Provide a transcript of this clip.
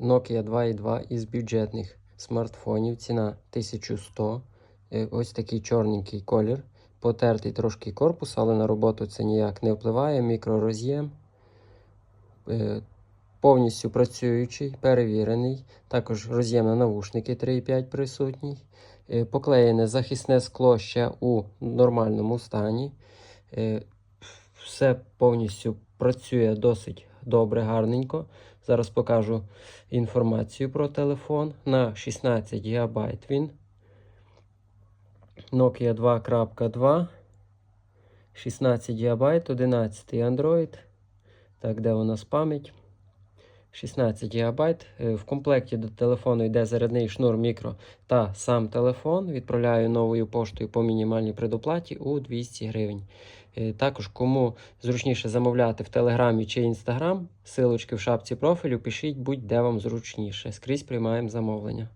Nokia 2.2 із бюджетних смартфонів. Ціна 1100. Е, Ось такий чорненький колір. Потертий трошки корпус, але на роботу це ніяк не впливає. Мікророз'єм. Е, Повністю працюючий, перевірений. Також роз'єм на навушники 3.5 присутній. Е, Поклеєне захисне скло ще у нормальному стані. Все повністю працює досить добре, гарненько. Зараз покажу інформацію про телефон. На 16 ГБ він. Nokia 2.2. 16 ГБ, 11 Android. Так, де у нас пам'ять? 16 ГБ. Е, В комплекті до телефону йде зарядний шнур мікро та сам телефон. Відправляю новою поштою по мінімальній предоплаті у 200 гривень. Е, Також, кому зручніше замовляти в Телеграмі чи Інстаграм, силочки в шапці профілю, пишіть будь-де вам зручніше. Скрізь приймаємо замовлення.